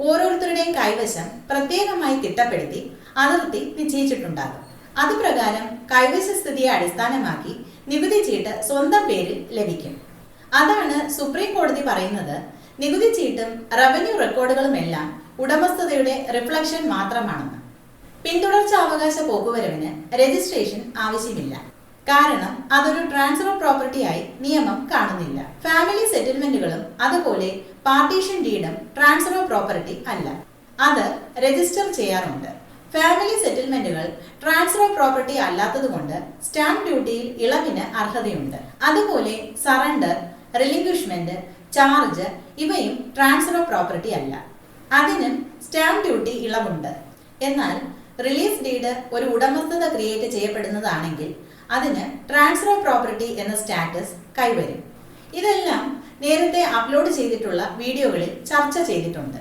ഓരോരുത്തരുടെയും കൈവശം പ്രത്യേകമായി തിട്ടപ്പെടുത്തി അതിർത്തി നിശ്ചയിച്ചിട്ടുണ്ടാകും. അതുപ്രകാരം കൈവശ സ്ഥിതിയെ അടിസ്ഥാനമാക്കി നികുതി ചീട്ട് സ്വന്തം പേരിൽ ലഭിക്കും. അതാണ് സുപ്രീം കോടതി പറയുന്നത്. നികുതി ചീട്ടും റവന്യൂ റെക്കോർഡുകളും എല്ലാം ഉടമസ്ഥതയുടെ റിഫ്ലക്ഷൻ മാത്രമാണെന്ന്. പിന്തുടർച്ച അവകാശ പോക്കുവരവിന് രജിസ്ട്രേഷൻ ആവശ്യമില്ല. കാരണം അതൊരു ട്രാൻസ്ഫർ പ്രോപ്പർട്ടിയായി നിയമം കാണുന്നില്ല. ഫാമിലി സെറ്റിൽമെന്റുകളും അതുപോലെ പാർട്ടീഷൻ ഡീഡും ട്രാൻസ്ഫർ പ്രോപ്പർട്ടി അല്ല. അത് രജിസ്റ്റർ ചെയ്യാറുണ്ട്. ഫാമിലി സെറ്റിൽമെന്റുകൾ ട്രാൻസ്ഫർ പ്രോപ്പർട്ടി അല്ലാത്തതുകൊണ്ട് സ്റ്റാമ്പ് ഡ്യൂട്ടിയിൽ ഇളവിന് അർഹതയുണ്ട്. അതുപോലെ സറണ്ടർ റിലിംഗ്വിഷ്മെന്റ് ചാർജ് ഇവയും ട്രാൻസ്ഫർ പ്രോപ്പർട്ടി അല്ല. അതിനും സ്റ്റാമ്പ് ഡ്യൂട്ടി ഇളവുണ്ട്. എന്നാൽ റിലീസ് ഡീഡ് ഒരു ഉടമസ്ഥത ക്രിയേറ്റ് ചെയ്യപ്പെടുന്നതാണെങ്കിൽ അതിന് ട്രാൻസ്ഫർ ഓഫ് പ്രോപ്പർട്ടി എന്ന സ്റ്റാറ്റസ് കൈവരും. ഇതെല്ലാം നേരത്തെ അപ്ലോഡ് ചെയ്തിട്ടുള്ള വീഡിയോകളിൽ ചർച്ച ചെയ്തിട്ടുണ്ട്.